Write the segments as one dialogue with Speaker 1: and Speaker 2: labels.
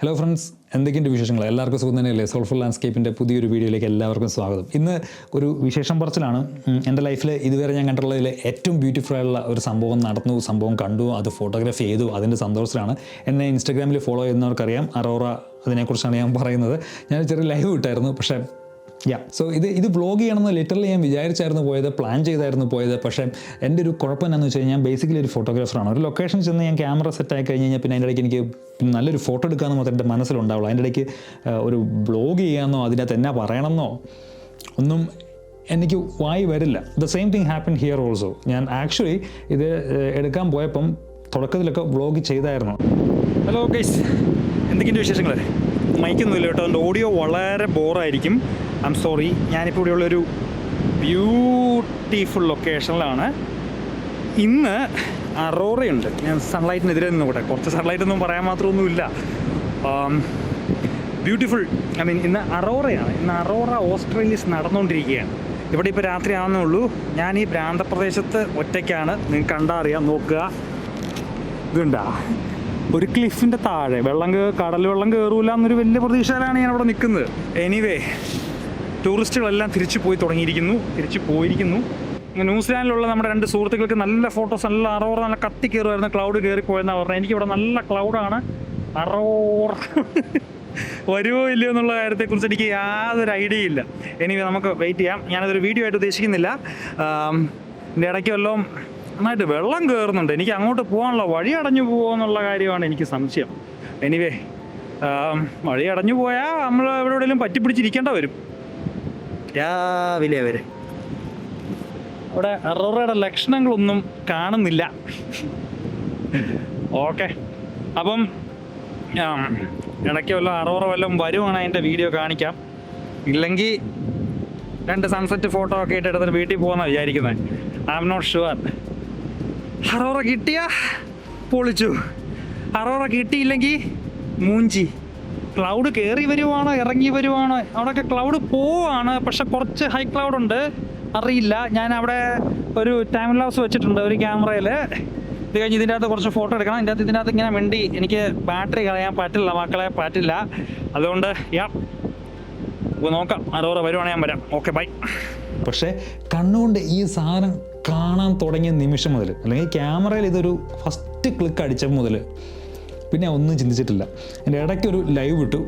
Speaker 1: hello friends എന്തൊക്കെയുണ്ട് വിശേഷങ്ങൾ എല്ലാവർക്കും സുഖം തന്നെയല്ലേ സോൾഫുൾ ലാൻഡ്സ്കേപ്പിൻ്റെ പുതിയൊരു വീഡിയോയിലേക്ക് എല്ലാവർക്കും സ്വാഗതം ഇന്ന് ഒരു വിശേഷം പറച്ചിലാണ് എൻ്റെ ലൈഫിൽ ഇതുവരെ ഞാൻ കണ്ടിട്ടുള്ളതിൽ ഏറ്റവും ബ്യൂട്ടിഫുൾ ആയിട്ടുള്ള ഒരു സംഭവം നടന്നു സംഭവം കണ്ടു അത് ഫോട്ടോഗ്രാഫ് ചെയ്തു അതിൻ്റെ സന്തോഷത്തിലാണ് എന്നെ ഇൻസ്റ്റാഗ്രാമിൽ ഫോളോ ചെയ്യുന്നവർക്കറിയാം അറോറ അതിനെക്കുറിച്ചാണ് ഞാൻ പറയുന്നത് ഞാൻ ചെറിയ ലൈവ് ഇട്ടായിരുന്നു പക്ഷേ യാ സോ ഇത് ഇത് വ്ളോഗ് ചെയ്യണമെന്ന് ലിറ്ററലി ഞാൻ വിചാരിച്ചായിരുന്നു പോയത് പ്ലാൻ ചെയ്തായിരുന്നു പോയത് പക്ഷേ എൻ്റെ ഒരു കുഴപ്പം എന്താണെന്ന് വെച്ച് കഴിഞ്ഞാൽ ബേസിക്കലി ഒരു ഫോട്ടോഗ്രാഫറാണ് ഒരു ലൊക്കേഷൻ ചെന്ന് ഞാൻ ക്യാമറ സെറ്റ് ആയി കഴിഞ്ഞ് കഴിഞ്ഞാൽ പിന്നെ അതിൻ്റെ ഇടയ്ക്ക് എനിക്ക് നല്ലൊരു ഫോട്ടോ എടുക്കാമെന്ന് മാത്രം എൻ്റെ മനസ്സിലുണ്ടാവുള്ളൂ അതിൻ്റെ ഇടയ്ക്ക് ഒരു വ്ളോഗ് ചെയ്യാമെന്നോ അതിനകത്ത് എന്നാ പറയണമെന്നോ ഒന്നും എനിക്ക് വായി വരില്ല the same thing happen here also ഞാൻ ആക്ച്വലി ഇത് എടുക്കാൻ പോയപ്പം തുടക്കത്തിലൊക്കെ വ്ളോഗ് ചെയ്തായിരുന്നു ഹലോ ഗൈസ് എന്തൊക്കെയുണ്ട് വിശേഷങ്ങൾ മൈക്കൊന്നുമില്ല കേട്ടോ എൻ്റെ ഓഡിയോ വളരെ ബോറായിരിക്കും ഐ എം സോറി ഞാനിപ്പോൾ ഇവിടെയുള്ളൊരു ബ്യൂട്ടിഫുൾ ലൊക്കേഷനിലാണ് ഇന്ന് അറോറയുണ്ട് ഞാൻ സൺലൈറ്റിനെതിരെ നിന്ന് കുറച്ച് സൺലൈറ്റ് ഒന്നും പറയാൻ മാത്രമൊന്നുമില്ല ബ്യൂട്ടിഫുൾ ഐ മീൻ ഇന്ന് അറോറയാണ് ഇന്ന് അറോറ ഓസ്ട്രേലിയസ് നടന്നുകൊണ്ടിരിക്കുകയാണ് ഇവിടെ ഇപ്പോൾ രാത്രി ആണെന്നേ ഉള്ളൂ ഞാൻ ഈ പ്രാന്തപ്രദേശത്ത് ഒറ്റയ്ക്കാണ് നിങ്ങൾക്ക് അറിയാം നോക്കുക ഇതുണ്ടാ ഒരു ക്ലിഫിൻ്റെ താഴെ വെള്ളം കടൽ വെള്ളം കയറൂല എന്നൊരു വലിയ പ്രതീക്ഷയിലാണ് ഞാൻ ഇവിടെ നിൽക്കുന്നത് എനിവേ ടൂറിസ്റ്റുകളെല്ലാം തിരിച്ചു പോയി തുടങ്ങിയിരിക്കുന്നു തിരിച്ചു പോയിരിക്കുന്നു ന്യൂസിലാൻഡിലുള്ള നമ്മുടെ രണ്ട് സുഹൃത്തുക്കൾക്ക് നല്ല ഫോട്ടോസ് നല്ല അറോറ നല്ല കത്തി കയറുമായിരുന്നു ക്ലൗഡ് കയറി പോയെന്നാണ് പറഞ്ഞത് എനിക്കിവിടെ നല്ല ക്ലൗഡാണ് അറോർ വരുമോ ഇല്ലയോ എന്നുള്ള കാര്യത്തെക്കുറിച്ച് എനിക്ക് യാതൊരു ഐഡിയ ഇല്ല ഇനി നമുക്ക് വെയിറ്റ് ചെയ്യാം ഞാനതൊരു വീഡിയോ ആയിട്ട് ഉദ്ദേശിക്കുന്നില്ല എൻ്റെ ഇടയ്ക്ക് വല്ലതും നന്നായിട്ട് വെള്ളം കയറുന്നുണ്ട് എനിക്ക് അങ്ങോട്ട് പോകാനുള്ള വഴി അടഞ്ഞു പോകുമോ എന്നുള്ള കാര്യമാണ് എനിക്ക് സംശയം എനിവേ വഴി അടഞ്ഞു പോയാൽ നമ്മൾ എവിടെയെങ്കിലും പറ്റിപ്പിടിച്ചിരിക്കേണ്ട വരും രാവിലെ വരെ ഇവിടെ അറോറയുടെ ലക്ഷണങ്ങളൊന്നും കാണുന്നില്ല ഓക്കെ അപ്പം ഇടയ്ക്ക് വല്ലതും അറോറ വല്ലതും വരുവാണ് അതിൻ്റെ വീഡിയോ കാണിക്കാം ഇല്ലെങ്കിൽ രണ്ട് സൺസെറ്റ് ഫോട്ടോ ഒക്കെ ഇട്ട് എടുത്തിട്ട് വീട്ടിൽ പോകുന്ന വിചാരിക്കുന്നത് I am not sure aurora കിട്ടിയാ പൊളിച്ചു അറോറ കിട്ടിയില്ലെങ്കിൽ മൂഞ്ചി ക്ലൗഡ് കയറി വരുവാണോ ഇറങ്ങി വരുവാണോ അവിടെയൊക്കെ ക്ലൗഡ് പോവാണ് പക്ഷെ കുറച്ച് ഹൈ ക്ലൗഡ് ഉണ്ട് അറിയില്ല ഞാൻ അവിടെ ഒരു ടൈം ലാപ്സ് വെച്ചിട്ടുണ്ട് ഒരു ക്യാമറയിൽ ഇത് കഴിഞ്ഞ് ഇതിൻ്റെ അകത്ത് കുറച്ച് ഫോട്ടോ എടുക്കണം ഇതിൻ്റെ അകത്ത് ഇതിൻ്റെ അകത്ത് ഇങ്ങനെ വേണ്ടി എനിക്ക് ബാറ്ററി കളയാൻ പറ്റില്ല മക്കളെ പറ്റില്ല അതുകൊണ്ട് യാ നോക്കാം അതോടെ വരുവാണെങ്കിൽ ഞാൻ വരാം ഓക്കെ ബൈ പക്ഷേ കണ്ണുകൊണ്ട് ഈ സാധനം കാണാൻ തുടങ്ങിയ നിമിഷം മുതൽ അല്ലെങ്കിൽ ക്യാമറയിൽ ഇതൊരു ഫസ്റ്റ് ക്ലിക്ക് അടിച്ച മുതൽ പിന്നെ ഒന്നും ചിന്തിച്ചിട്ടില്ല എൻ്റെ ഇടയ്ക്ക് ഒരു ലൈവ് ഇട്ടു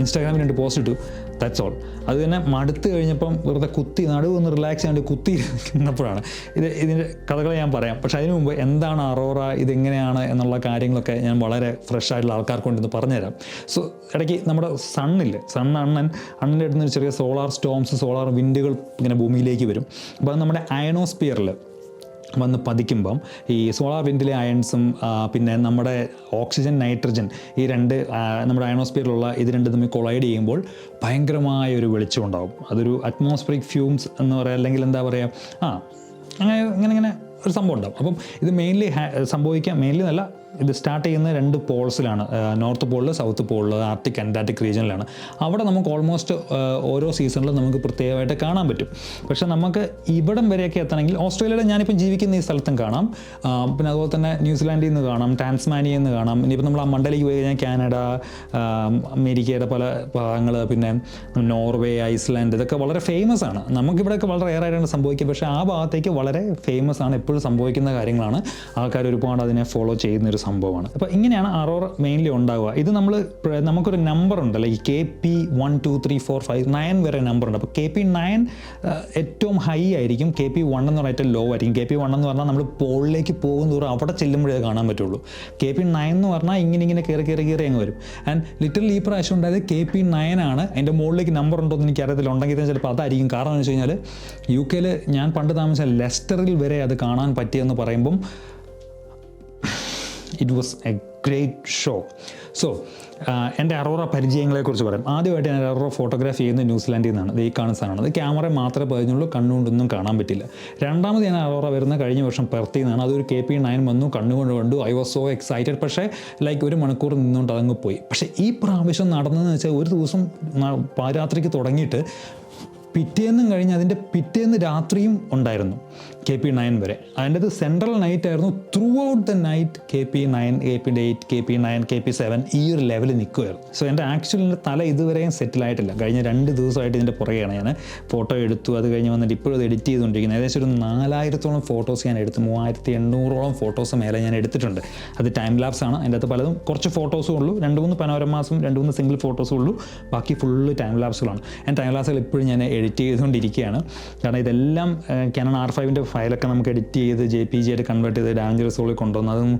Speaker 1: ഇൻസ്റ്റാഗ്രാമിൽ രണ്ട് പോസ്റ്റ് ഇട്ടു ദാറ്റ്സ് ഓൾ അത് തന്നെ മടുത്ത് കഴിഞ്ഞപ്പം വെറുതെ കുത്തി നടുവ് ഒന്ന് റിലാക്സ് ആയിട്ട് കുത്തി നിന്നപ്പോഴാണ് ഇത് ഇതിൻ്റെ കഥകൾ ഞാൻ പറയാം പക്ഷെ അതിനു മുമ്പ് എന്താണ് അറോറ ഇതെങ്ങനെയാണ് എന്നുള്ള കാര്യങ്ങളൊക്കെ ഞാൻ വളരെ ഫ്രഷ് ആയിട്ടുള്ള ആൾക്കാർക്ക് കൊണ്ടിന്ന് പറഞ്ഞുതരാം സോ ഇടയ്ക്ക് നമ്മുടെ സണ്ണില്ലേ സൺ അണ്ണൻ അണ്ണൻ്റെ അടുത്ത് ചെറിയ സോളാർ സ്റ്റോംസ് സോളാർ വിൻഡുകൾ ഇങ്ങനെ ഭൂമിയിലേക്ക് വരും അപ്പോൾ അത് നമ്മുടെ അയണോസ്പിയറിൽ വന്ന് പതിക്കുമ്പം ഈ സോളാർ വിൻഡിലെ അയൺസും പിന്നെ നമ്മുടെ ഓക്സിജൻ നൈട്രജൻ ഈ രണ്ട് നമ്മുടെ അയണോസ്പിയറിലുള്ള ഇത് രണ്ട് തമ്മിൽ കൊളൈഡ് ചെയ്യുമ്പോൾ ഭയങ്കരമായ ഒരു വെളിച്ചം ഉണ്ടാവും അതൊരു അറ്റ്മോസ്ഫിയറിക് ഫ്യൂംസ് എന്ന് പറയുക അല്ലെങ്കിൽ എന്താ പറയുക ആ അങ്ങനെ ഇങ്ങനെ ഇങ്ങനെ ഒരു സംഭവം ഉണ്ടാവും അപ്പം ഇത് മെയിൻലി സംഭവിക്കാൻ മെയിൻലി നല്ല ഇത് സ്റ്റാർട്ട് ചെയ്യുന്ന രണ്ട് പോൾസിലാണ് നോർത്ത് പോളിൽ സൗത്ത് പോളിൽ ആർട്ടിക് അൻഡാർട്ടിക് റീജിയനിലാണ് അവിടെ നമുക്ക് ഓൾമോസ്റ്റ് ഓരോ സീസണിലും നമുക്ക് പ്രത്യേകമായിട്ട് കാണാൻ പറ്റും പക്ഷേ നമുക്ക് ഇവിടം വരെയൊക്കെ എത്തണമെങ്കിൽ ഓസ്ട്രേലിയയിൽ ഞാനിപ്പം ജീവിക്കുന്ന ഈ സ്ഥലത്തും കാണാം പിന്നെ അതുപോലെ തന്നെ ന്യൂസിലാൻഡിൽ നിന്ന് കാണാം ടാൻസ്മാനിയിൽ നിന്ന് കാണാം ഇനിയിപ്പോൾ നമ്മൾ ആ മണ്ടലേക്ക് പോയി കഴിഞ്ഞാൽ കാനഡ അമേരിക്കയുടെ പല ഭാഗങ്ങൾ പിന്നെ നോർവേ ഐസ്ലാൻഡ് ഇതൊക്കെ വളരെ ഫേമസ് ആണ് നമുക്കിവിടെയൊക്കെ വളരെ റെയർ സംഭവിക്കുക പക്ഷേ ആ ഭാഗത്തേക്ക് വളരെ ഫേമസ് ആണ് എപ്പോഴും സംഭവിക്കുന്ന കാര്യങ്ങളാണ് ആൾക്കാർ ഒരുപാട് അതിനെ ഫോളോ ചെയ്യുന്നൊരു സംഭവമാണ് അപ്പോൾ ഇങ്ങനെയാണ് അറോറ മെയിൻലി ഉണ്ടാവുക ഇത് നമ്മൾ നമുക്കൊരു നമ്പർ ഉണ്ട് അല്ലെങ്കിൽ K P one two three four five nine വരെ നമ്പർ ഉണ്ട് അപ്പോൾ കെ പി നയൻ ഏറ്റവും ഹൈ ആയിരിക്കും കെ പി വൺ എന്ന് പറഞ്ഞാൽ ഏറ്റവും ലോ ആയിരിക്കും കെ പി വൺ എന്ന് പറഞ്ഞാൽ നമ്മൾ പോളിലേക്ക് പോകും തോറും അവിടെ ചെല്ലുമ്പോഴേ കാണാൻ പറ്റുള്ളൂ കെ പി നയൻ എന്ന് പറഞ്ഞാൽ ഇങ്ങനെ ഇങ്ങനെ കയറി കയറി കയറി അങ്ങ് വരും ആൻഡ് ലിറ്റിൽ ഈ പ്രാവശ്യം ഉണ്ടായത് കെ പി നയൻ ആണ് എൻ്റെ മുകളിലേക്ക് നമ്പർ ഉണ്ടോ എന്ന് അറിയത്തില്ല ഉണ്ടെങ്കിൽ തന്നെ ചിലപ്പോൾ അതായിരിക്കും കാരണം എന്ന് വെച്ച് കഴിഞ്ഞാൽ യു കെയിൽ ഞാൻ പണ്ട് താമസിച്ച ലെസ്റ്ററിൽ വരെ അത് കാണാൻ പറ്റിയെന്ന് പറയുമ്പം it was a great show so എൻ്റെ അറോറ പരിചയങ്ങളെക്കുറിച്ച് പറയാം ആദ്യമായിട്ട് ഞാൻ അറോറ ഫോട്ടോഗ്രാഫ് ചെയ്യുന്നത് ന്യൂസിലാൻഡിൽ നിന്നാണ് ഈ കാണുന്ന സാധനമാണ് അത് ക്യാമറ മാത്രമേ പതിഞ്ഞുള്ളൂ കണ്ണുകൊണ്ടൊന്നും കാണാൻ പറ്റില്ല രണ്ടാമത് ഞാൻ അറോറ വരുന്ന കഴിഞ്ഞ വർഷം പെർത്തി നിന്നാണ് അതൊരു കെ പി നയൻ വന്നു കണ്ണുകൊണ്ട് കണ്ടു ഐ വാസ് സോ എക്സൈറ്റഡ് പക്ഷേ ലൈക്ക് ഒരു മണിക്കൂർ നിന്നുകൊണ്ട് അതങ്ങ് പോയി പക്ഷേ ഈ പ്രാവശ്യം നടന്നതെന്ന് വെച്ചാൽ ഒരു ദിവസം പാരാത്രിക്ക് തുടങ്ങിയിട്ട് പിറ്റേന്നും കഴിഞ്ഞ് അതിൻ്റെ പിറ്റേന്ന് രാത്രിയും ഉണ്ടായിരുന്നു കെ പി നയൻ വരെ അത് സെൻട്രൽ നൈറ്റ് ആയിരുന്നു throughout the night K P nine K P eight K P nine K P seven ഈ ഒരു ലെവലിൽ നിൽക്കുമായിരുന്നു സോ എൻ്റെ ആക്ച്വലി എൻ്റെ തല ഇതുവരെയും സെറ്റിൽ ആയിട്ടില്ല കഴിഞ്ഞ രണ്ട് ദിവസമായിട്ട് ഇതിൻ്റെ പുറകെയാണ് ഞാൻ ഫോട്ടോ എടുത്തു അത് കഴിഞ്ഞ് വന്നിട്ട് ഇപ്പോഴും അത് എഡിറ്റ് ചെയ്തുകൊണ്ടിരിക്കുന്നത് ഏകദേശം ഒരു നാലായിരത്തോളം ഫോട്ടോസ് ഞാൻ എടുത്തു മൂവായിരത്തി എണ്ണൂറോളം ഫോട്ടോസ് മേലെ ഞാൻ എടുത്തിട്ടുണ്ട് അത് ടൈം ലാപ്സ് ആണ് അതിൻ്റെ അകത്ത് പലതും കുറച്ച് ഫോട്ടോസും ഉള്ളൂ രണ്ട് മൂന്ന് പനോരമാസും രണ്ട് മൂന്ന് സിംഗിൾ ഫോട്ടോസും ഉള്ളൂ ബാക്കി ഫുള്ള് ടൈം ലാപ്സുകളാണ് ഞാൻ ടൈം ലാപ്സുകൾ ഇപ്പോഴും ഞാൻ എഡിറ്റ് ചെയ്തുകൊണ്ടിരിക്കുകയാണ് കാരണം ഇതെല്ലാം ക്യാനൺ ആർ ഫൈവിൻ്റെ ഫയലൊക്കെ നമുക്ക് എഡിറ്റ് ചെയ്ത് ജെ പി ജി ആയിട്ട് കൺവേർട്ട് ചെയ്ത് ഡാഞ്ചറസ് റിസോളിൽ കൊണ്ടുവന്ന് അതും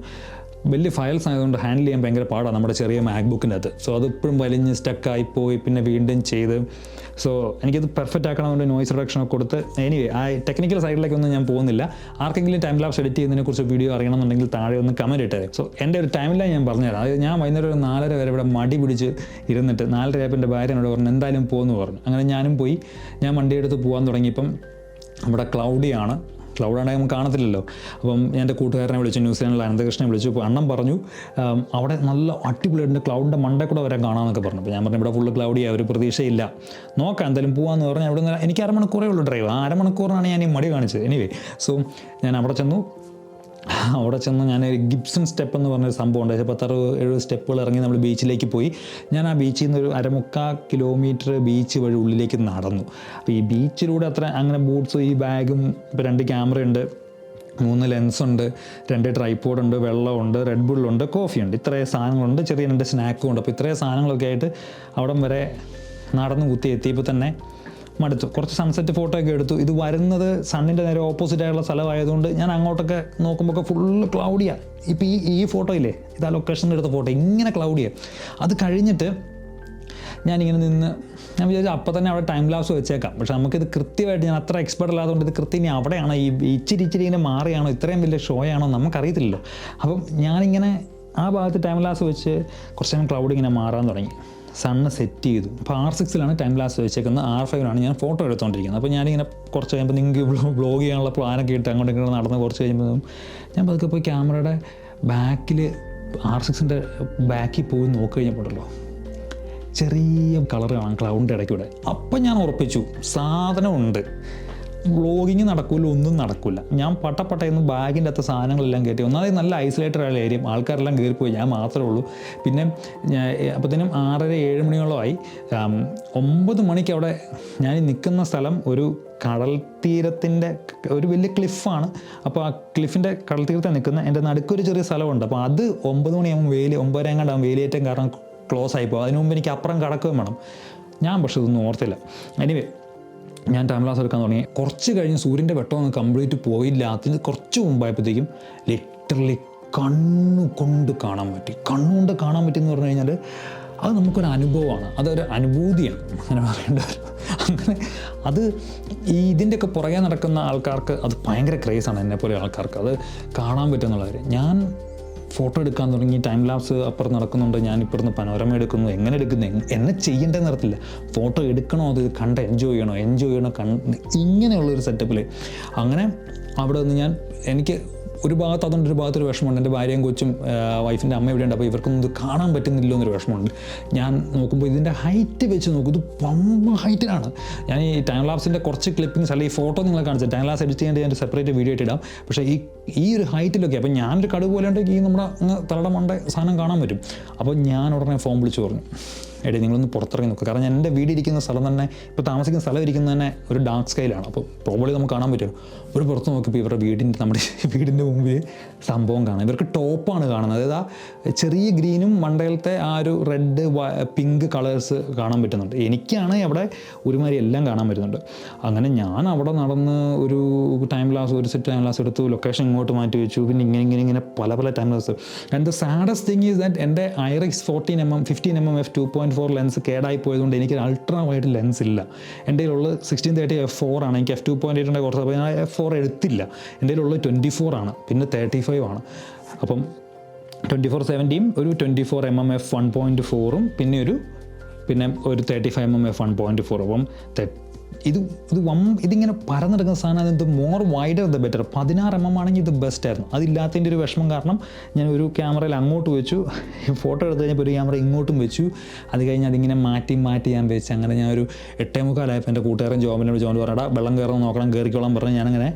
Speaker 1: വലിയ ഫയൽസ് ആയതുകൊണ്ട് ഹാൻഡിൽ ചെയ്യാൻ ഭയങ്കര പാടാണ് നമ്മുടെ ചെറിയ മാക്ബുക്കിൻ്റെ അകത്ത് സോ അതിപ്പോഴും വലിഞ്ഞ് സ്റ്റക്കായി പോയി പിന്നെ വീണ്ടും ചെയ്ത് സോ എനിക്കത് പെർഫെക്റ്റ് ആക്കണം കൊണ്ട് നോയ്സ് റിഡക്ഷനൊക്കെ കൊടുത്ത് എനിവേ ആ ടെക്നിക്കൽ സൈഡിലേക്ക് ഒന്നും ഞാൻ പോകുന്നില്ല ആർക്കെങ്കിലും ടൈം ലാബ്സ് എഡിറ്റ് ചെയ്യുന്നതിനെ കുറിച്ച് വീഡിയോ അറിയണമെന്നുണ്ടെങ്കിൽ താഴെ ഒന്ന് കമൻറ്റ് ഇട്ടേ സോ എൻ്റെ ഒരു ടൈമിലാണ് ഞാൻ പറഞ്ഞുതരാം അതായത് ഞാൻ വൈകുന്നേരം ഒരു നാലര വരെ ഇവിടെ മടി പിടിച്ച് ഇരുന്നിട്ട് നാലര ആയപ്പോൾ എൻ്റെ ഭാര്യ എന്നോട് പറഞ്ഞു എന്തായാലും പോകുമെന്ന് പറഞ്ഞു അങ്ങനെ ഞാനും പോയി ഞാൻ വണ്ടിയെടുത്ത് പോകാൻ തുടങ്ങിയപ്പം നമ്മുടെ ക്ലൗഡിയാണ് ക്ലൗഡാണെങ്കിൽ നമുക്ക് കാണത്തില്ലല്ലോ അപ്പം ഞാൻ എൻ്റെ കൂട്ടുകാരനെ വിളിച്ചു ന്യൂസിലാൻഡിൽ അനന്തകൃഷ്ണനെ വിളിച്ചു അപ്പോൾ അണ്ണം പറഞ്ഞു അവിടെ നല്ല അടിപൊളിയായിട്ട് ക്ലൗഡിൻ്റെ മണ്ടേ കൂടെ വരാൻ കാണാമെന്നൊക്കെ പറഞ്ഞു അപ്പോൾ ഞാൻ പറഞ്ഞു ഇവിടെ ഫുള്ള് ക്ലൗഡിയാണ് ഒരു പ്രതീക്ഷയില്ല നോക്കാം എന്തായാലും പോകാമെന്ന് പറഞ്ഞാൽ അവിടെ നിന്ന് എനിക്ക് അരമണിക്കൂറേ ഉള്ളൂ ഡ്രൈവ് ആ അരമണിക്കൂറിനാണ് ഞാൻ ഈ മടി കാണിച്ചത് എനിവേ സോ ഞാൻ അവിടെ ചെന്നു അവിടെ ചെന്ന് ഞാൻ ഗിപ്സൺ സ്റ്റെപ്പ് എന്ന് പറഞ്ഞൊരു സംഭവം ഉണ്ടായി പത്തറു എഴുപത് സ്റ്റെപ്പുകൾ ഇറങ്ങി നമ്മൾ ബീച്ചിലേക്ക് പോയി ഞാൻ ആ ബീച്ചിൽ നിന്ന് ഒരു അരമുക്കാ കിലോമീറ്റർ ബീച്ച് വഴി ഉള്ളിലേക്ക് നടന്നു അപ്പോൾ ഈ ബീച്ചിലൂടെ അത്ര അങ്ങനെ ബൂട്ട്സും ഈ ബാഗും ഇപ്പോൾ രണ്ട് ക്യാമറയുണ്ട് മൂന്ന് ലെൻസുണ്ട് രണ്ട് ട്രൈപ്പോഡുണ്ട് വെള്ളമുണ്ട് റെഡ് ബുള്ളുണ്ട് കോഫിയുണ്ട് ഇത്രയും സാധനങ്ങളുണ്ട് ചെറിയ രണ്ട് സ്നാക്കും ഉണ്ട് അപ്പോൾ ഇത്രയും സാധനങ്ങളൊക്കെ ആയിട്ട് അവിടം വരെ നടന്ന് കുത്തി എത്തിയപ്പോൾ തന്നെ മടുത്തു കുറച്ച് സൺസെറ്റ് ഫോട്ടോ ഒക്കെ എടുത്തു ഇത് വരുന്നത് സണ്ണിൻ്റെ നേരെ ഓപ്പോസിറ്റ് ആയുള്ള സ്ഥലമായതുകൊണ്ട് ഞാൻ അങ്ങോട്ടൊക്കെ നോക്കുമ്പോൾ ഫുള്ള് ക്ലൗഡിയാണ് ഇപ്പോൾ ഈ ഈ ഫോട്ടോ ഇല്ലേ ഇത് ആ ലൊക്കേഷനിൽ എടുത്ത ഫോട്ടോ ഇങ്ങനെ ക്ലൗഡിയാണ് അത് കഴിഞ്ഞിട്ട് ഞാനിങ്ങനെ നിന്ന് ഞാൻ വിചാരിച്ചു അപ്പോൾ തന്നെ അവിടെ ടൈം ലാപ്സ് വെച്ചേക്കാം പക്ഷെ നമുക്കിത് കൃത്യമായിട്ട് ഞാൻ അത്ര എക്സ്പെർട്ട് അല്ലാത്തതുകൊണ്ട് ഇത് കൃത്യം അവിടെയാണോ ഈ ഇച്ചിരി ഇച്ചിരി ഇങ്ങനെ മാറിയാണോ ഇത്രയും വലിയ ഷോ ആണോ നമുക്കറിയത്തില്ലല്ലോ അപ്പം ഞാനിങ്ങനെ ആ ഭാഗത്ത് ടൈം ലാപ്സ് വെച്ച് കുറച്ച് നേരം ക്ലൗഡ് ഇങ്ങനെ മാറാൻ തുടങ്ങി സണ്ണ് സെറ്റ് ചെയ്തു അപ്പോൾ ആർ സിക്സിലാണ് ടൈം ലാസ് വെച്ചേക്കുന്നത് ആർ ഫൈവിലാണ് ഞാൻ ഫോട്ടോ എടുത്തുകൊണ്ടിരിക്കുന്നത് അപ്പോൾ ഞാനിങ്ങനെ കുറച്ച് കഴിയുമ്പോൾ നിങ്ങൾക്ക് ബ്ലോഗ് ചെയ്യാനുള്ള പ്ലാനൊക്കെ ഇട്ട് അങ്ങോട്ട് ഇങ്ങനെ നടന്ന് കുറച്ച് കഴിയുമ്പോൾ ഞാൻ പതുക്കെ പോയി ക്യാമറയുടെ ബാക്കിൽ ആർ സിക്സിൻ്റെ ബാക്കിൽ പോയി നോക്കി കഴിഞ്ഞപ്പോഴല്ലോ ചെറിയ കളർ കാണാം ക്ലൗണ്ട് ഇടയ്ക്കൂടെ അപ്പം ഞാൻ ഉറപ്പിച്ചു സാധനമുണ്ട് വ്ളോഗിങ് നടക്കില്ല ഒന്നും നടക്കില്ല ഞാൻ പട്ടപ്പട്ടയെന്ന് ബാഗിൻ്റെ അത്ത സാധനങ്ങളെല്ലാം കയറ്റി ഒന്നാമത് നല്ല ഐസൊലേറ്റഡ് ആയ ഏരിയ ആൾക്കാരെല്ലാം കയറിപ്പോയി ഞാൻ മാത്രമേ ഉള്ളൂ പിന്നെ അപ്പോഴത്തേനും ആറര ഏഴ് മണിയോളമായി ഒമ്പത് മണിക്ക് അവിടെ ഞാൻ നിൽക്കുന്ന സ്ഥലം ഒരു കടൽ തീരത്തിൻ്റെ ഒരു വലിയ ക്ലിഫാണ് അപ്പോൾ ആ ക്ലിഫിൻ്റെ കടൽ തീരത്തെ നിൽക്കുന്ന എൻ്റെ നടുക്കൊരു ചെറിയ സ്ഥലമുണ്ട് അപ്പോൾ അത് ഒമ്പത് മണിയാകുമ്പോൾ വേലി ഒമ്പതരങ്ങാണ്ടാകും വേലിയേറ്റം കാരണം ക്ലോസ് ആയിപ്പോൾ അതിനു മുമ്പ് എനിക്ക് അപ്പുറം കടക്കുകയും വേണം ഞാൻ പക്ഷെ ഇതൊന്നും ഓർത്തില്ല എനിവേ ഞാൻ ടൈം ലാസ് എടുക്കാൻ തുടങ്ങി കുറച്ച് കഴിഞ്ഞ് സൂര്യൻ്റെ വെട്ടമൊന്നും കംപ്ലീറ്റ് പോയില്ല അതിന് കുറച്ച് മുമ്പായപ്പോഴത്തേക്കും ലിറ്ററലി കണ്ണുകൊണ്ട് കാണാൻ പറ്റി കണ്ണുകൊണ്ട് കാണാൻ പറ്റിയെന്ന് പറഞ്ഞു കഴിഞ്ഞാൽ അത് നമുക്കൊരു അനുഭവമാണ് അതൊരു അനുഭൂതിയാണ് അങ്ങനെ പറയേണ്ടത് അങ്ങനെ അത് ഈ ഇതിൻ്റെയൊക്കെ പുറകെ നടക്കുന്ന ആൾക്കാർക്ക് അത് ഭയങ്കര ക്രേസാണ് എന്നെപ്പോലെ ആൾക്കാർക്ക് അത് കാണാൻ പറ്റുന്നുള്ളവർ ഞാൻ ഫോട്ടോ എടുക്കാൻ തുടങ്ങി ടൈം ലാപ്സ് അപ്പുറം നടക്കുന്നുണ്ട് ഞാൻ ഇപ്പുറന്ന് പനോരമ എടുക്കുന്നു എങ്ങനെ എടുക്കുന്നു എന്നെ ചെയ്യേണ്ടതെന്ന് അറിയത്തില്ല ഫോട്ടോ എടുക്കണോ അത് കണ്ട് എൻജോയ് ചെയ്യണോ എൻജോയ് ചെയ്യണോ കണ്ട് ഇങ്ങനെയുള്ളൊരു സെറ്റപ്പിൽ അങ്ങനെ അവിടെ നിന്ന് ഞാൻ എനിക്ക് ഒരു ഭാഗത്ത് അതുണ്ട് ഒരു ഭാഗത്തൊരു വിഷമമുണ്ട് എൻ്റെ ഭാര്യയും കൊച്ചും വൈഫിൻ്റെ അമ്മ ഇവിടെയുണ്ട് അപ്പോൾ ഇവർക്കൊന്നും ഇത് കാണാൻ പറ്റുന്നില്ലോ എന്നൊരു വിഷമമുണ്ട് ഞാൻ നോക്കുമ്പോൾ ഇതിൻ്റെ ഹൈറ്റ് വെച്ച് നോക്കും ഇത് പമ്പ ഹൈറ്റിലാണ് ഞാൻ ഈ ടൈം ലാപ്സിൻ്റെ കുറച്ച് ക്ലിപ്പിങ്സ് അല്ലെങ്കിൽ ഈ ഫോട്ടോ നിങ്ങൾ കാണിച്ചത് ടൈം ലാപ്സ് എഡിറ്റ് ചെയ്യേണ്ടി ഞാൻ സെപ്പറേറ്റ് വീഡിയോ ആയിട്ട് ഇടാം പക്ഷേ ഈ ഈ ഒരു ഹൈറ്റിലൊക്കെ അപ്പോൾ ഞാനൊരു കടുവ് പോലെ ഉണ്ടെങ്കിൽ ഈ നമ്മുടെ അങ്ങ് മണ്ട സാധനം കാണാൻ പറ്റും അപ്പോൾ ഞാൻ ഉടനെ ഫോം വിളിച്ചു പറഞ്ഞു എടേ നിങ്ങളൊന്ന് പുറത്തിറങ്ങി നോക്കുക കാരണം ഞാൻ എൻ്റെ ഇരിക്കുന്ന സ്ഥലം തന്നെ ഇപ്പോൾ താമസിക്കുന്ന സ്ഥലം ഇരിക്കുന്നത് തന്നെ ഒരു ഡാർക്ക് സ്കൈലാണ് അപ്പോൾ പ്രോബ്ലി നമുക്ക് കാണാൻ പറ്റുമോ ഒരു പുറത്ത് നോക്കിയപ്പോൾ ഇവരുടെ വീടിൻ്റെ നമ്മുടെ വീടിൻ്റെ മുമ്പിൽ സംഭവം കാണാം ഇവർക്ക് ടോപ്പാണ് കാണുന്നത് അതായത് ആ ചെറിയ ഗ്രീനും മണ്ടയിലത്തെ ആ ഒരു റെഡ് പിങ്ക് കളേഴ്സ് കാണാൻ പറ്റുന്നുണ്ട് എനിക്കാണ് അവിടെ ഒരുമാതിരി എല്ലാം കാണാൻ പറ്റുന്നുണ്ട് അങ്ങനെ ഞാൻ അവിടെ നടന്ന് ഒരു ടൈം ലാസ് ഒരു സെറ്റ് ടൈം ലാസ് എടുത്തു ലൊക്കേഷൻ ഇങ്ങോട്ട് മാറ്റി വെച്ചു പിന്നെ ഇങ്ങനെ ഇങ്ങനെ ഇങ്ങനെ പല പല time lapse and the saddest thing is that എൻ്റെ Irix fourteen M M fifteen M M F two point four lens കേടായി പോയതുകൊണ്ട് എനിക്ക് അൾട്രാ വൈഡ് ലെൻസ് ഇല്ല എൻ്റെ ഉള്ള സിക്സ്റ്റീൻ തേർട്ടി എഫ് ഫോർ ആണ് എനിക്ക് എഫ് ടു പോയിൻറ്റ് എയ്റ്റ് ഉണ്ട് കുറച്ച് അപ്പോൾ ഞാൻ എഫ് ഫോർ എഴുത്തില്ല എൻ്റെ ഉള്ളത് ട്വൻറ്റി ഫോർ ആണ് പിന്നെ തേർട്ടി ഫൈവ് ആണ് അപ്പം ട്വൻറ്റി ഫോർ സെവൻറ്റിയും ഒരു twenty four M M F one point ഫോറും പിന്നെ ഒരു പിന്നെ ഒരു thirty five M M F one point four അപ്പം ഇത് ഇത് വം ഇതിങ്ങനെ പരന്നെടുക്കുന്ന സാധനം അതിനകത്ത് മോർ വൈഡർ ദ ബെറ്റർ പതിനാറ് എം എം ആണെങ്കിൽ ഇത് ബെസ്റ്റ് ആയിരുന്നു അതില്ലാത്തതിൻ്റെ ഒരു വിഷമം കാരണം ഞാൻ ഒരു ക്യാമറയിൽ അങ്ങോട്ട് വെച്ചു ഫോട്ടോ എടുത്തു കഴിഞ്ഞപ്പോൾ ഒരു ക്യാമറ ഇങ്ങോട്ടും വെച്ചു അത് കഴിഞ്ഞ് അതിങ്ങനെ മാറ്റി മാറ്റി ഞാൻ വെച്ച് അങ്ങനെ ഞാൻ ഒരു എട്ടേ മുക്കാലായപ്പോൾ എൻ്റെ കൂട്ടുകാരൻ ജോബിനോട് ജോബിന് പറഞ്ഞാൽ വെള്ളം കയറുന്ന നോക്കണം കയറിക്കോളാൻ പറഞ്ഞ് ഞാനങ്ങനെ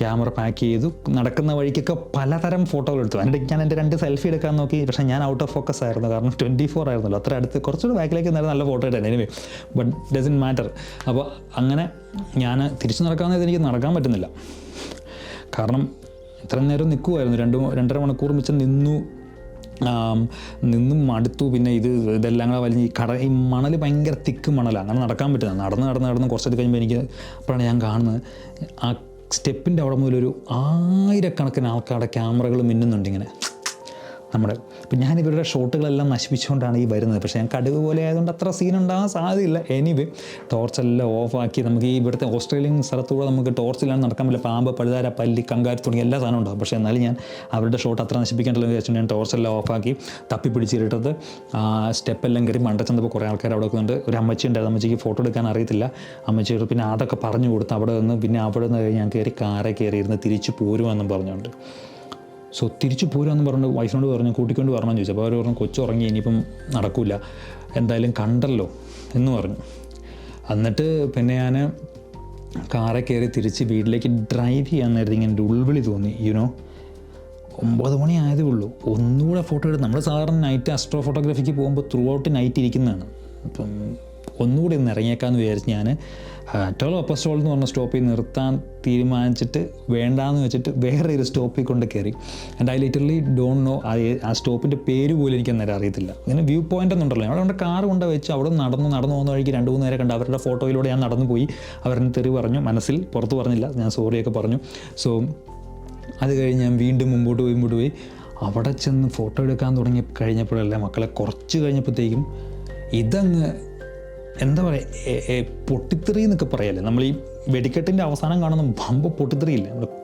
Speaker 1: ക്യാമറ പാക്ക് ചെയ്തു നടക്കുന്ന വഴിക്കൊക്കെ പലതരം ഫോട്ടോകൾ എടുത്തു എൻ്റെ ഞാൻ എൻ്റെ രണ്ട് സെൽഫി എടുക്കാൻ നോക്കി പക്ഷേ ഞാൻ ഔട്ട് ഓഫ് ഫോക്കസ് ആയിരുന്നു കാരണം ട്വൻറ്റി ഫോർ ആയിരുന്നല്ലോ അത്ര അടുത്ത് കുറച്ചുകൂടി ബാക്കിലേക്ക് നേരെ നല്ല ഫോട്ടോ ഇട്ടായിരുന്നു എനിവേ ബട്ട് ഡസൻ മാറ്റർ അപ്പോൾ അങ്ങനെ ഞാൻ തിരിച്ചു നടക്കാമെന്നത് എനിക്ക് നടക്കാൻ പറ്റുന്നില്ല കാരണം ഇത്ര നേരം നിൽക്കുമായിരുന്നു രണ്ട് രണ്ടര മണിക്കൂർ മിച്ചം നിന്നു നിന്നും മടുത്തു പിന്നെ ഇത് ഇതെല്ലാം കൂടെ വലിഞ്ഞ് ഈ കട ഈ മണൽ ഭയങ്കര തിക്ക് മണലാണ് അങ്ങനെ നടക്കാൻ പറ്റുന്നത് നടന്ന് നടന്ന് നടന്ന് കുറച്ചത് കഴിയുമ്പോൾ എനിക്ക് അപ്പോഴാണ് ഞാൻ കാണുന്നത് ആ സ്റ്റെപ്പിൻ്റെ അവിടെ മുതലൊരു ആയിരക്കണക്കിന് ആൾക്കാരുടെ ക്യാമറകൾ മിന്നുന്നുണ്ട് ഇങ്ങനെ നമ്മുടെ ഇപ്പം ഞാൻ ഇവരുടെ ഷോട്ടുകളെല്ലാം നശിപ്പിച്ചുകൊണ്ടാണ് ഈ വരുന്നത് പക്ഷേ ഞാൻ കടുവ് പോലെ ആയതുകൊണ്ട് അത്ര സീൻ ഉണ്ടാകാൻ സാധ്യതയില്ല എനിവേ ടോർച്ചെല്ലാം ഓഫാക്കി നമുക്ക് ഈ ഇവിടുത്തെ ഓസ്ട്രേലിയൻ സ്ഥലത്തൂടെ നമുക്ക് ടോർച്ചിലാണ് നടക്കാൻ പറ്റില്ല പാമ്പ് പഴുതാര പല്ലി കങ്കാരി തുടങ്ങിയ എല്ലാ സാധനവും ഉണ്ടാകും പക്ഷേ എന്നാലും ഞാൻ അവരുടെ ഷോട്ട് അത്ര നശിപ്പിക്കേണ്ടല്ലോ വിചാരിച്ചു ഞാൻ ടോർച്ചെല്ലാം ഓഫാക്കി തപ്പി പിടിച്ചിട്ടത് സ്റ്റെപ്പെല്ലാം കയറി മണ്ടച്ചെന്നപ്പോൾ കുറേ ആൾക്കാർ അവിടെ നിൽക്കുന്നുണ്ട് ഒരു അമ്മച്ചി ഉണ്ടായിരുന്നു അമ്മച്ചിക്ക് ഫോട്ടോ എടുക്കാൻ അറിയത്തില്ല അമ്മച്ചി പിന്നെ അതൊക്കെ പറഞ്ഞു കൊടുത്ത് അവിടെ നിന്ന് പിന്നെ അവിടെ നിന്ന് ഞാൻ കയറി കാറെ കയറിയിരുന്ന് തിരിച്ച് പോരുമെന്നും പറഞ്ഞുകൊണ്ട് സോ തിരിച്ചു പോരാന്ന് പറഞ്ഞു വൈഫിനോട് പറഞ്ഞു കൂട്ടിക്കൊണ്ട് വരണം ചോദിച്ചു അപ്പോൾ അവർ പറഞ്ഞു ഉറങ്ങി ഇനിയിപ്പം നടക്കില്ല എന്തായാലും കണ്ടല്ലോ എന്ന് പറഞ്ഞു എന്നിട്ട് പിന്നെ ഞാൻ കാറെ കയറി തിരിച്ച് വീട്ടിലേക്ക് ഡ്രൈവ് ചെയ്യാൻ നേരത്തെ ഇങ്ങനെ ഉൾവിളി തോന്നി യുനോ ഒമ്പത് മണി ആയതേ ഉള്ളൂ ഒന്നുകൂടെ ഫോട്ടോ എടുത്ത് നമ്മൾ സാധാരണ നൈറ്റ് അസ്ട്രോ ഫോട്ടോഗ്രാഫിക്ക് പോകുമ്പോൾ ത്രൂ ഔട്ട് നൈറ്റ് ഇരിക്കുന്നതാണ് അപ്പം ഒന്നുകൂടി ഒന്ന് ഇറങ്ങിയേക്കാമെന്ന് വിചാരിച്ച് ഞാൻ ടോളോ അപ്പസ്റ്റോൾ എന്ന് പറഞ്ഞ സ്റ്റോപ്പിൽ നിർത്താൻ തീരുമാനിച്ചിട്ട് വേണ്ടാന്ന് വെച്ചിട്ട് വേറെ ഒരു സ്റ്റോപ്പിൽ കൊണ്ട് കയറി and I literally don't know ആ സ്റ്റോപ്പിൻ്റെ പേര് പോലും എനിക്ക് അന്നേരം അറിയത്തില്ല ഇങ്ങനെ വ്യൂ പോയിൻ്റ് ഒന്നുണ്ടല്ലോ അവിടെ കൊണ്ട് കാർ കൊണ്ട് വെച്ച് അവിടെ നടന്നു നടന്നു പോകുന്ന വഴിക്ക് രണ്ട് മൂന്ന് നേരം കണ്ട് അവരുടെ ഫോട്ടോയിലൂടെ ഞാൻ നടന്നു പോയി അവരെന്നെ തെറി പറഞ്ഞു മനസ്സിൽ പുറത്ത് പറഞ്ഞില്ല ഞാൻ സോറിയൊക്കെ പറഞ്ഞു സോ അത് കഴിഞ്ഞ് ഞാൻ വീണ്ടും മുമ്പോട്ട് പോയി മുമ്പോട്ട് പോയി അവിടെ ചെന്ന് ഫോട്ടോ എടുക്കാൻ തുടങ്ങി കഴിഞ്ഞപ്പോഴല്ല മക്കളെ കുറച്ച് കഴിഞ്ഞപ്പോഴത്തേക്കും ഇതങ്ങ് എന്താ പറയുക പൊട്ടിത്തെറി എന്നൊക്കെ പറയല്ലേ നമ്മൾ ഈ വെടിക്കെട്ടിൻ്റെ അവസാനം കാണുന്ന ബമ്പ് പൊട്ടിത്തെറിയില്ലേ നമ്മുടെ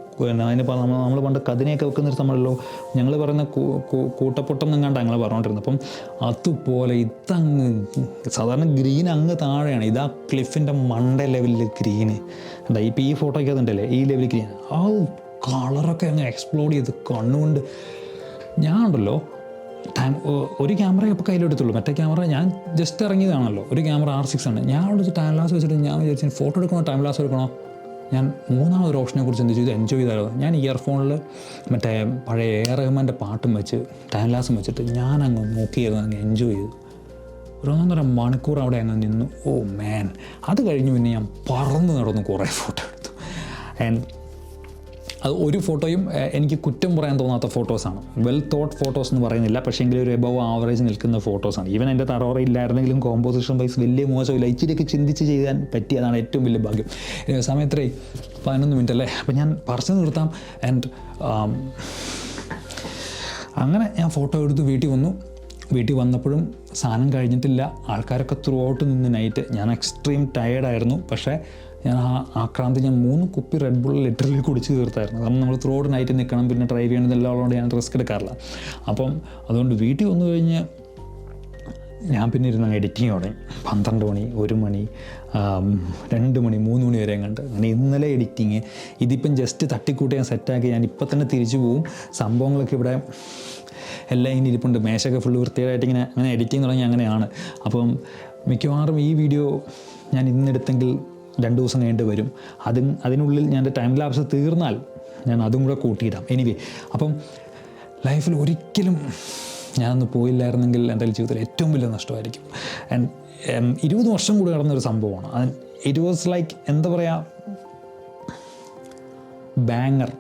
Speaker 1: നമ്മൾ നമ്മൾ പണ്ട് വെക്കുന്ന ഒരു സമയമല്ലോ ഞങ്ങൾ പറയുന്ന കൂട്ടപ്പൊട്ടം എങ്ങാണ്ട് ഞങ്ങൾ പറഞ്ഞുകൊണ്ടിരുന്നത് അപ്പം അതുപോലെ ഇതങ്ങ് സാധാരണ ഗ്രീൻ അങ്ങ് താഴെയാണ് ഇതാ ക്ലിഫിൻ്റെ മണ്ട ലെവലിൽ ഗ്രീന് എന്താ ഇപ്പം ഈ ഫോട്ടോയ്ക്ക് അതുണ്ടല്ലേ ഈ ലെവലിൽ ഗ്രീൻ ആ കളറൊക്കെ അങ്ങ് എക്സ്പ്ലോർ ചെയ്ത് കണ്ണുകൊണ്ട് ഞാൻ ഉണ്ടല്ലോ ഒരു ക്യാമറ ഇപ്പോൾ കയ്യിലെടുത്തുള്ളൂ മറ്റേ ക്യാമറ ഞാൻ ജസ്റ്റ് ഇറങ്ങിയതാണല്ലോ ഒരു ക്യാമറ ആർ സിക്സ് ആണ് ഞാൻ വിളിച്ച് ടൈം ലാസ് വെച്ചിട്ട് ഞാൻ വിചാരിച്ചു ഫോട്ടോ എടുക്കണോ ടൈം ലാസ് എടുക്കണോ ഞാൻ ഒരു ഓപ്ഷനെ കുറിച്ച് എന്ത് ചെയ്തു എൻജോയ് ചെയ്താലോ ഞാൻ ഇയർഫോണിൽ മറ്റേ പഴയ എ റഹ്മാൻ്റെ പാട്ടും വെച്ച് ടൈം ലാസും വെച്ചിട്ട് ഞാൻ അങ്ങ് നോക്കിയിരുന്നു അങ്ങ് എൻജോയ് ചെയ്തു ഒരു ഒന്നൊന്നര മണിക്കൂർ അവിടെ അങ്ങ് നിന്നു ഓ oh മാൻ അത് കഴിഞ്ഞ് പിന്നെ ഞാൻ പറന്ന് നടന്നു കുറേ ഫോട്ടോ എടുത്തു ആൻഡ് അത് ഒരു ഫോട്ടോയും എനിക്ക് കുറ്റം പറയാൻ തോന്നാത്ത ഫോട്ടോസാണ് വെൽ തോട്ട് ഫോട്ടോസ് എന്ന് പറയുന്നില്ല പക്ഷേ എങ്കിലും ഒരു എബവ് ആവറേജ് നിൽക്കുന്ന ഫോട്ടോസാണ് ഈവൻ എൻ്റെ തറോറ ഇല്ലായിരുന്നെങ്കിലും കോമ്പോസിഷൻ വൈസ് വലിയ മോശമില്ല ഇച്ചിരിയൊക്കെ ചിന്തിച്ച് ചെയ്യാൻ പറ്റിയതാണ് ഏറ്റവും വലിയ ഭാഗ്യം സമയത്രേ പതിനൊന്ന് മിനിറ്റ് അല്ലേ അപ്പം ഞാൻ പറിച്ചു നിർത്താം ആൻഡ് um, അങ്ങനെ ഞാൻ ഫോട്ടോ എടുത്ത് വീട്ടിൽ വന്നു വീട്ടിൽ വന്നപ്പോഴും സാധനം കഴിഞ്ഞിട്ടില്ല ആൾക്കാരൊക്കെ ത്രൂ ഔട്ട് നിന്ന് നൈറ്റ് ഞാൻ എക്സ്ട്രീം ടയേർഡായിരുന്നു പക്ഷേ ഞാൻ ആ ആക്രാന്തി ഞാൻ മൂന്ന് കുപ്പി റെഡ് ബുൾ ലിറ്ററിൽ കുടിച്ച് തീർത്തായിരുന്നു കാരണം നമ്മൾ ത്രൂ ഔട്ട് നൈറ്റ് നിൽക്കണം പിന്നെ ഡ്രൈവ് ചെയ്യണമെന്നെല്ലാം ഉള്ളതുകൊണ്ട് ഞാൻ റിസ്ക് എടുക്കാറില്ല അപ്പം അതുകൊണ്ട് വീട്ടിൽ വന്നു കഴിഞ്ഞ് ഞാൻ പിന്നെ ഇരുന്ന് എഡിറ്റിംഗ് തുടങ്ങി പന്ത്രണ്ട് മണി ഒരു മണി രണ്ട് മണി മൂന്ന് മണി വരെ കണ്ട് അങ്ങനെ ഇന്നലെ എഡിറ്റിങ് ഇതിപ്പം ജസ്റ്റ് തട്ടിക്കൂട്ടി ഞാൻ സെറ്റാക്കി ഞാൻ ഇപ്പം തന്നെ തിരിച്ചു പോവും സംഭവങ്ങളൊക്കെ ഇവിടെ എല്ലാം ഇങ്ങനെ ഇരിപ്പുണ്ട് മേശൊക്കെ ഫുള്ള് വൃത്തിയായിട്ട് ഇങ്ങനെ അങ്ങനെ എഡിറ്റിംഗ് തുടങ്ങി അങ്ങനെയാണ് അപ്പം മിക്കവാറും ഈ വീഡിയോ ഞാൻ ഇന്നെടുത്തെങ്കിൽ രണ്ട് ദിവസം കഴിഞ്ഞിട്ട് വരും അതിന് അതിനുള്ളിൽ ഞാൻ ടൈം ലാബ്സ് തീർന്നാൽ ഞാൻ അതും കൂടെ കൂട്ടിയിടാം എനിവേ അപ്പം ലൈഫിൽ ഒരിക്കലും ഞാനൊന്ന് പോയില്ലായിരുന്നെങ്കിൽ എൻ്റെ ജീവിതത്തിൽ ഏറ്റവും വലിയ നഷ്ടമായിരിക്കും ആൻഡ് um, ഇരുപത് വർഷം കൂടി നടന്നൊരു സംഭവമാണ് ഇറ്റ് വാസ് ലൈക്ക് എന്താ പറയുക ബാങ്കർ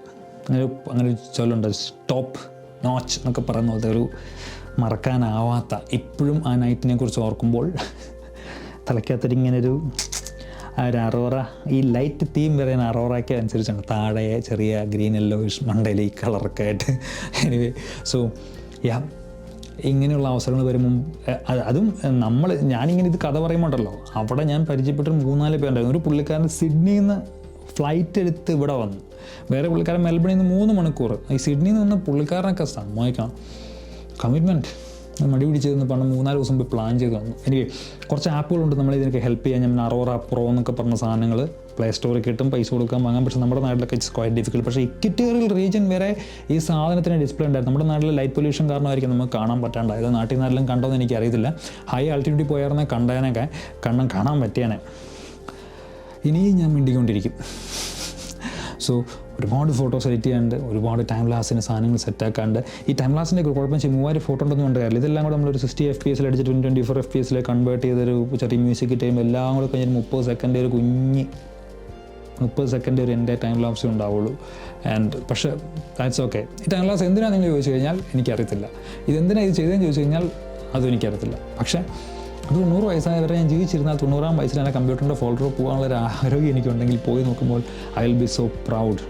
Speaker 1: അങ്ങനെ അങ്ങനെ ചൊല്ലുണ്ട് സ്റ്റോപ്പ് നോച്ച് എന്നൊക്കെ പറയുന്ന പോലത്തെ ഒരു മറക്കാനാവാത്ത ഇപ്പോഴും ആ നൈറ്റിനെ കുറിച്ച് ഓർക്കുമ്പോൾ തലയ്ക്കകത്തൊരു ഇങ്ങനെ ഒരു ആ ഒരു അറോറ ഈ ലൈറ്റ് തീം പറയുന്ന അറോറയ്ക്ക് അനുസരിച്ചാണ് താഴെ ചെറിയ ഗ്രീൻ എല്ലോ മണ്ടയിൽ ഈ കളറൊക്കെ ആയിട്ട് എനിവേ സോ യാ ഇങ്ങനെയുള്ള അവസരങ്ങൾ വരുമ്പം അതും നമ്മൾ ഞാനിങ്ങനെ ഇത് കഥ പറയുമ്പോണ്ടല്ലോ അവിടെ ഞാൻ പരിചയപ്പെട്ട മൂന്നാല് പേരുണ്ടായിരുന്നു ഒരു പുള്ളിക്കാരൻ സിഡ്നിയിൽ നിന്ന് ഫ്ലൈറ്റ് എടുത്ത് ഇവിടെ വന്നു വേറെ പുള്ളിക്കാരൻ മെൽബണിൽ നിന്ന് മൂന്ന് മണിക്കൂർ ഈ സിഡ്നിയിൽ നിന്ന് പുള്ളിക്കാരനൊക്കെ സമ്മതിക്കണം കമ്മിറ്റ്മെൻറ്റ് മടിപിടി ചെയ്തൊന്ന് പറഞ്ഞ് മൂന്നാല് ദിവസം മുമ്പ് പ്ലാൻ ചെയ്ത് വന്നു എനിക്ക് കുറച്ച് ആപ്പുകളുണ്ട് നമ്മൾ ഇതിനൊക്കെ ഹെൽപ്പ് ചെയ്യാൻ ഞാൻ അറോറ പ്രോ എന്നൊക്കെ പറഞ്ഞ സാധനങ്ങൾ പ്ലേ സ്റ്റോറിൽ കിട്ടും പൈസ കൊടുക്കാൻ വാങ്ങാം പക്ഷേ നമ്മുടെ നാട്ടിലൊക്കെ ഇറ്റ്സ് ക്വയറ്റ് ഡിഫിക്കൽട്ട് പക്ഷേ ഇക്കിറ്റേറിൽ റീജിയൻ വരെ ഈ സാധനത്തിന് ഡിസ്പ്ലേ ഉണ്ടായിരുന്നു നമ്മുടെ നാട്ടിൽ ലൈറ്റ് പൊല്യൂഷൻ കാരണമായിരിക്കും നമുക്ക് കാണാൻ അതായത് നാട്ടിൽ നിന്നാലും കണ്ടോന്ന് എനിക്കറിയത്തില്ല ഹൈ ആൾട്ടിറ്റ്യൂഡിൽ പോയായിരുന്നെ കണ്ടതിനൊക്കെ കണ്ണം കാണാൻ പറ്റിയാണ് ഇനിയും ഞാൻ മിണ്ടിക്കൊണ്ടിരിക്കും സോ ഒരുപാട് ഫോട്ടോ എഡിറ്റ് ചെയ്യാണ്ട് ഒരുപാട് ടൈം ലാസിന് സാധനങ്ങൾ സെറ്റാക്കാണ്ട് ഈ ടൈം ലാസിൻ്റെ കുഴപ്പം ചെയ്യും മൂവായിരം ഫോട്ടോ ഉണ്ടെന്ന് ഉണ്ടായില്ല ഇതെല്ലാം കൂടെ നമ്മളൊരു സിക്സ്റ്റി എഫ് പി എസ് അടിച്ച് twenty twenty four F P എസിൽ കൺവേർട്ട് ചെയ്തൊരു ചെറിയ മ്യൂസിക് ടൈം എല്ലാം കൂടെ കഴിഞ്ഞാൽ മുപ്പത് സെക്കൻഡ് ഒരു കുഞ്ഞ് മുപ്പത് സെക്കൻഡ് ഒരു എൻ്റെ ടൈം ലാപ്സ് ഉണ്ടാവുള്ളൂ ആൻഡ് പക്ഷേ ദാറ്റ്സ് ഓക്കെ ഈ ടൈം ലാപ്സ് എന്തിനാണ് നിങ്ങൾ ചോദിച്ചു കഴിഞ്ഞാൽ എനിക്കറിയത്തില്ല ഇതെന്തിനാണ് ഇത് ചെയ്തതെന്ന് ചോദിച്ചു കഴിഞ്ഞാൽ അതും എനിക്കറിയത്തില്ല പക്ഷേ അത് തൊണ്ണൂറ് വയസ്സായ വരെ ഞാൻ ജീവിച്ചിരുന്നാൽ തൊണ്ണൂറാം വയസ്സിൽ എൻ്റെ കമ്പ്യൂട്ടറിൻ്റെ ഫോൾഡർ പോകാനുള്ള ഒരു ആരോഗ്യം എനിക്കുണ്ടെങ്കിൽ പോയി നോക്കുമ്പോൾ I will be so proud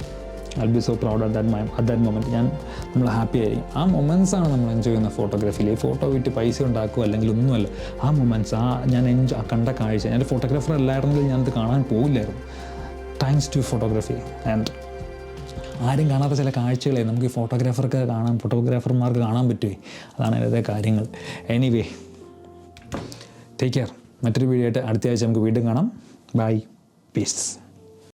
Speaker 1: I be so proud at that at that moment ഞാൻ നമ്മൾ ഹാപ്പി ആയിരിക്കും ആ മൊമെൻസ് ആണ് നമ്മൾ എൻജോയ് ചെയ്യുന്ന ഫോട്ടോഗ്രാഫിയിൽ ഈ ഫോട്ടോ വിറ്റ് പൈസ ഉണ്ടാക്കുക അല്ലെങ്കിൽ ഒന്നുമല്ല ആ മൊമെൻസ് ആ ഞാൻ എൻജോയ് കണ്ട കാഴ്ച ഞാൻ ഫോട്ടോഗ്രാഫർ അല്ലായിരുന്നെങ്കിൽ ഞാനത് കാണാൻ പോകില്ലായിരുന്നു താങ്ക്സ് ടു ഫോട്ടോഗ്രാഫി ആൻഡ് ആരും കാണാത്ത ചില കാഴ്ചകളെ നമുക്ക് ഈ ഫോട്ടോഗ്രാഫർക്ക് കാണാൻ ഫോട്ടോഗ്രാഫർമാർക്ക് കാണാൻ പറ്റുമേ അതാണ് അതിൻ്റെ കാര്യങ്ങൾ എനിവേ ടേക്ക് കെയർ മറ്റൊരു വീഡിയോ ആയിട്ട് അടുത്ത ആഴ്ച നമുക്ക് വീണ്ടും കാണാം ബൈ പീസ്